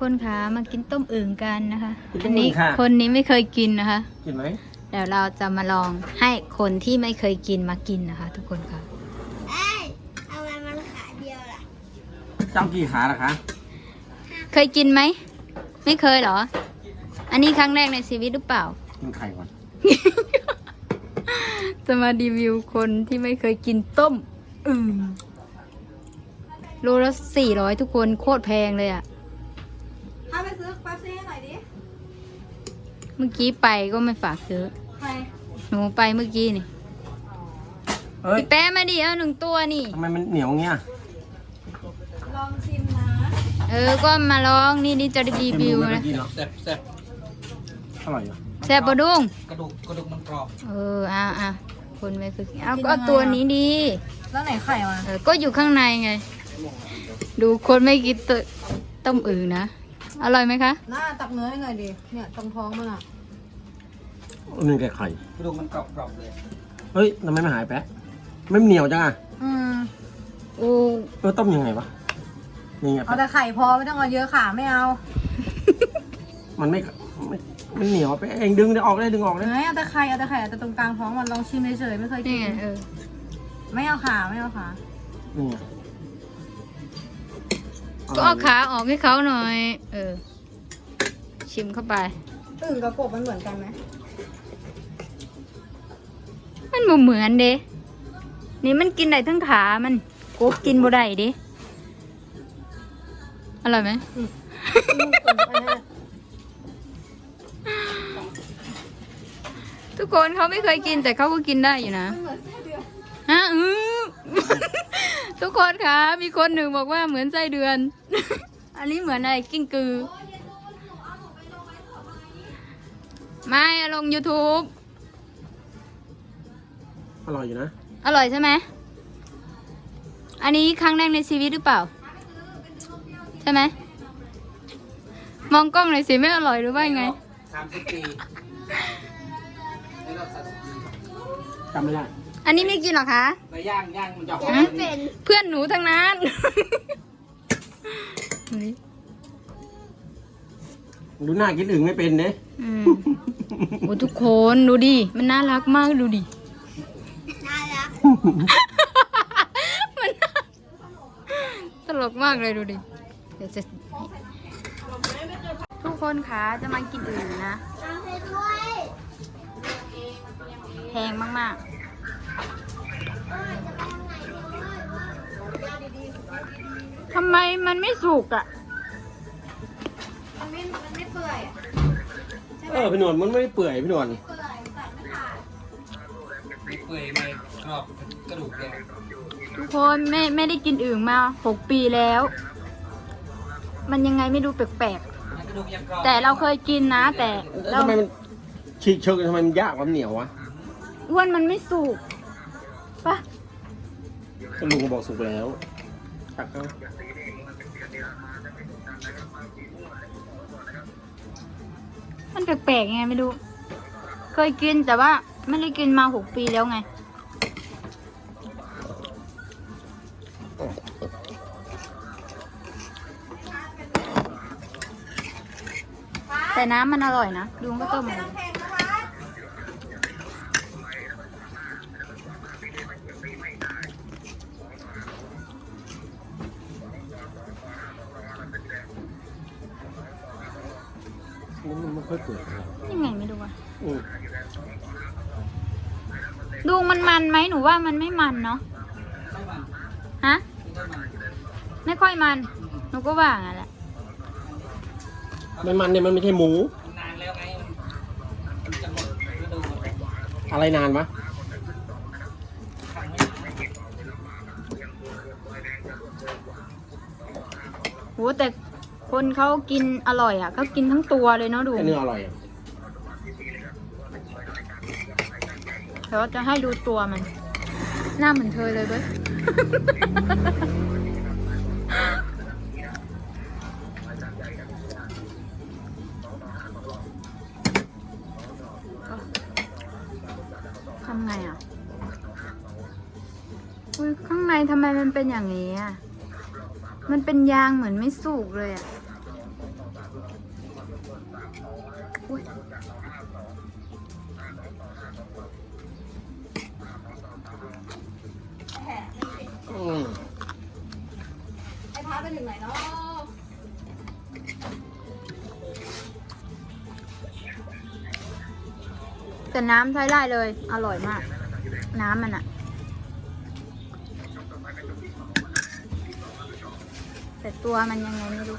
คนขามากินต้มอึ่งกันนะคะกินต้อัมนอึ่นี้งค่ะ คนนี้ไม่เคยกินนะคะกินไหมเดี๋ยวเราจะมาลองให้คนที่ไม่เคยกินมากินนะคะ ทุกคนค่ะ เอ้ยทำไมมันขาเดียวล่ะเจ้ากี่ขาล่ะคะเคยกินไหมไม่เคยเหรอ อันนี้ครั้งแรกในชีวิตหรือเปล่า กินไข่ก่อนจะมารีวิวคนที่ไม่เคยกินต้มอึ่งโลละสี่ร้อยทุกคนโคตรแพงเลยอะ่ะ พาไปซื้อแป๊บซี่ให้หน่อยดิ เมื่อกี้ไปก็ไม่ฝากซื้อ ใครหนูไปเมื่อกี้นี่เอ้ยพี่แป๊ะมาดิเอาหนึ่งตัวนี่ ทำไมมันเหนียวเงี้ยลองชิมนะเออ ก็มาลองนี่นี่จะได้รีวิวไม่นะกินหรอแซ่บแซ่บอร่อยเหรอแซ่บปะดุงกระดูกกระดูกมันกรอบเอออะอะคนไม่เคยกินเอาก็เอาตัวนี้ดี แล้วไหนไข่มาเออก็อยู่ข้างในไง ดูคนไม่กินตต้มอึ่งนะ อร่อยไหมคะ หน้าตักเนื้อให้หน่อยดิ เนี่ยตรงท้องมันอะ อันนึงแกไข่กระดูกมันกรอบกรอบเลยเฮ้ยทำไมไม่หายแป๊ะไม่เหนียวจังอะอืมโอ้เออต้มยังไงวะนี่ไงเอาแต่ไข่พอไม่ต้องเอาเยอะขาไม่เอามันไม่ไม่มันเหนียวไปเองดึงได้ออกได้ดึงออกได้ไหนเอาแต่ไข่เอาแต่ไข่เอาแต่ตรงกลางท้องมันลองชิมเฉยๆไม่เคยกินี่นไงเออไม่เอาขาไม่เอาขานี่ไง ก็เอาขาออกให้เขาหน่อย เออ ชิมเข้าไปอึ่งกับกบมันเหมือนกันไหมมันบ่เหมือนเด้นี่มันกินได้ทั้งขามันกบกินบ่ได้เด้อร่อยไหมทุกคนเขาไม่เคยกินแต่เขาก็กินได้อยู่นะฮะอือ ทุกคนคะมีคนหนึ่งบอกว่าเหมือนไส้เดือน อันนี้เหมือนอะไรกิ้งกือ ไม่เอาลง YouTube อร่อยอยู่นะ อร่อยใช่ไหม อันนี้ครั้งแรกในชีวิตหรือเปล่า ใช่ไหม มองกล้องหน่อยสิไม่อร่อยหรือว่ายังไงสามสิบปีไม่รอบสามสิบปีจำไม่ได้ อันนี้ไม่กินหรอคะแล้วย่างย่างมันจะหอมฮะกว่านี้เพื่อนหนูทั้งนั้นดูหน้ากินอึ่งไม่เป็นเด้อืมโอ้ทุกคนดูดิ มันน่ารักมากดูดิ น่ารัก มันน่าตลกมากเลยดูดิ เดี๋ยวจะ ทุกคนคะจะมากินอื่นนะเอาไปด้วยแพงมากๆ ทำไมมันไม่สุกอะ มันไม่มันไม่เปื่อยอะเออพี่หนวลมันไม่เปื่อยพี่หนวลเปื่อยตัดไม่ขาดไม่เปื่อยไม่กรอบกระดูกเลยทุกคนไม่ไม่ได้กินอื่นมาหกปีแล้ว มันยังไงไม่รู้แปลกกระดูกยังกรอบๆ แต่เราเคยกินนะ แต่แล้วเราทำไมมันฉีกเชิงทำไมมันยากกว่ามันเหนียววะอ้วนมันไม่สุก ปะก็ลุงบอกสุกแล้วตักเอามันแปลกๆยังไงไม่รู้ เคยกินแต่ว่าไม่ได้กินมาหกปีแล้วไง แต่น้ำมันอร่อยนะดูมันก็ต้มเล ยแพงนะคะมันไม่ค่อยเปื่อยเท่าไหร่ยังไงไม่รู้อะอืมดูมันมันไหมหนูว่ามันไม่มันเนาะไม่มันฮะไม่ได้มันไม่ค่อยมันหนูก็ว่างั้นแหละไม่มันเนี่ยมันไม่ใช่หมูมันนานแล้วไงมันมันจะหมดฤดูหมดอะไรนานวะขังไม่นานโหแต่ คนเขากินอร่อยอะเขากินทั้งตัวเลยเนาะดูไอ้เนื้ออร่อยอะแต่ว่าจะให้ดูตัวมัน หน้าเหมือนเธอเลยเว้ย ทำไงอะ อุ้ยข้างในทำไมมันเป็นอย่างนี้อะ มันเป็นยางเหมือนไม่สุกเลยอะ อืมไอ้พาไปถึงไหนเนาะแต่น้ำใช้ได้เลย อร่อยมาก น้ำมันอะแต่ตัวมันยังไงไม่รู้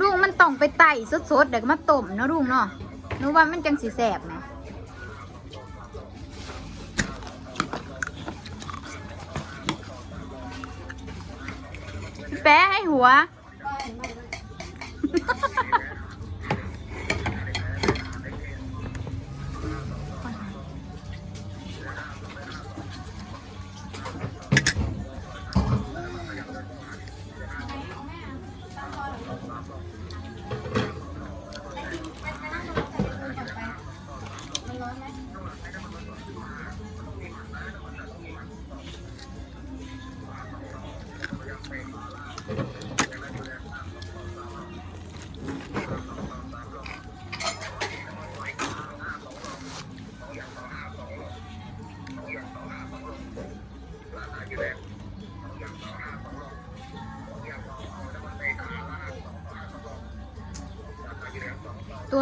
ลุงมันต้องไปไต่สดๆเดี๋ยวก็มาต้มเนาะลุงเนาะนึกว่ามันจังสีแสบนะแปะให้หัว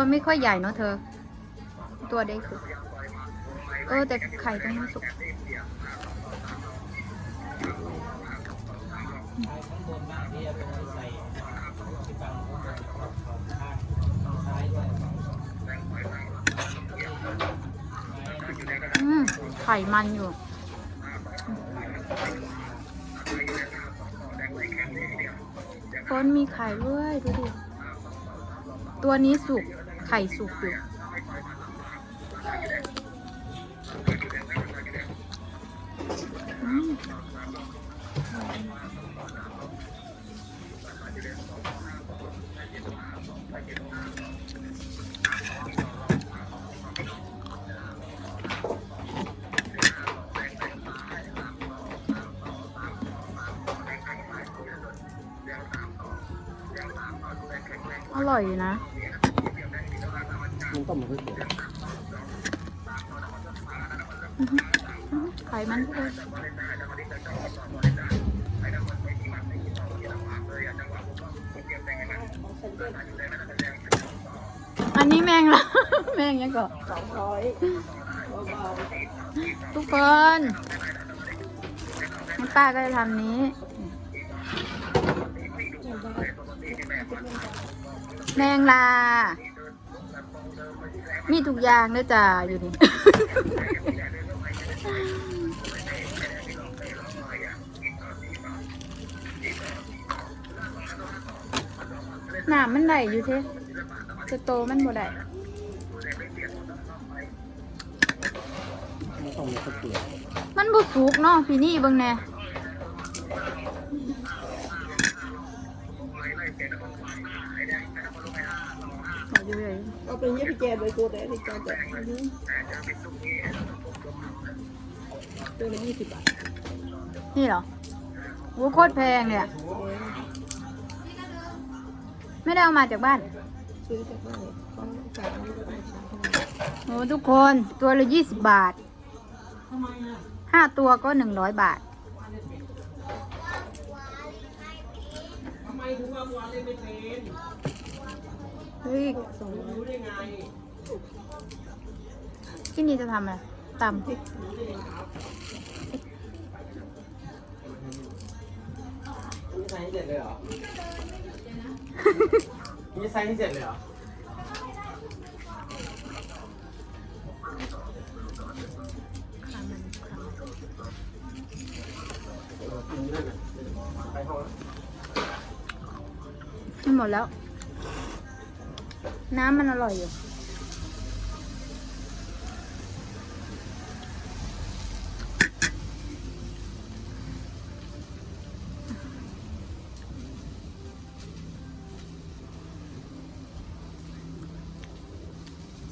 ตัวไม่ค่อยใหญ่เนาะเธอ ตัวเด็กสุดเออแต่ไข่ตรงนี้สุกข้างบนบ้าส่ที่ฝั่งข้างซ้ายด้วยอืมไข่มันอยู่ต้นมีไข่ด้วยดูดิ ตัวนี้สุก ไข่สุกอยู่อืมอร่อยอยู่นะมัน ต้มมาเพื่ออื้อหืออื้อหือไข่มันทุกคนอันนี้แมงละแมงยังก่อนสองร้อยทุกคนป้าก็จะทำนี้ แมงลา มีทุกอย่างเลยจ้าอยู่นี่หนามันไหลอยู่เท่จะโตมันบ่ได้มันต้มมาสักเกลือมันบ่สุกเนาะพี่นี่เบิ่งแหน่ เอาอยู่เลยเอาไปเยี่ยพี่แกไปกูแต่พี่แกจะตัวละยี่สิบบาทนี่เหรอโอ้โคตรแพงเนี่ยไม่ได้เอามาจากบ้านซื้อจากบ้านเขาฝากไว้กับลูกค้าเขาโอ้ทุกคนตัวละยี่สิบบาทห้าตัวก็หนึ่งร้อยบาทเฮ้ยสอง ร้ยที่นี่จะทำอะไรตำนี่ใส่ให้เสร็จเลยเหรอนี่ใส่ให้เสร็จเลยเหรอไปห้องแล้วหมดแล้ว น้ำมันอร่อยอยู่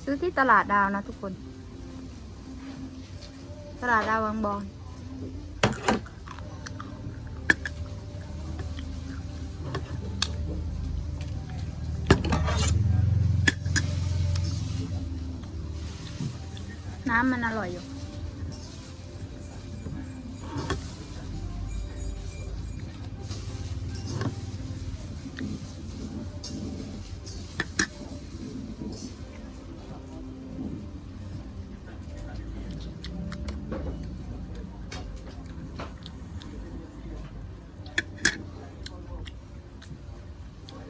ซื้อที่ตลาดดาวนะทุกคน ตลาดดาววังบอน น้ำมันอร่อยอยู่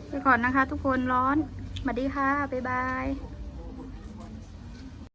ไปก่อนนะคะทุกคนร้อนสวัสดีค่ะ บ๊ายบาย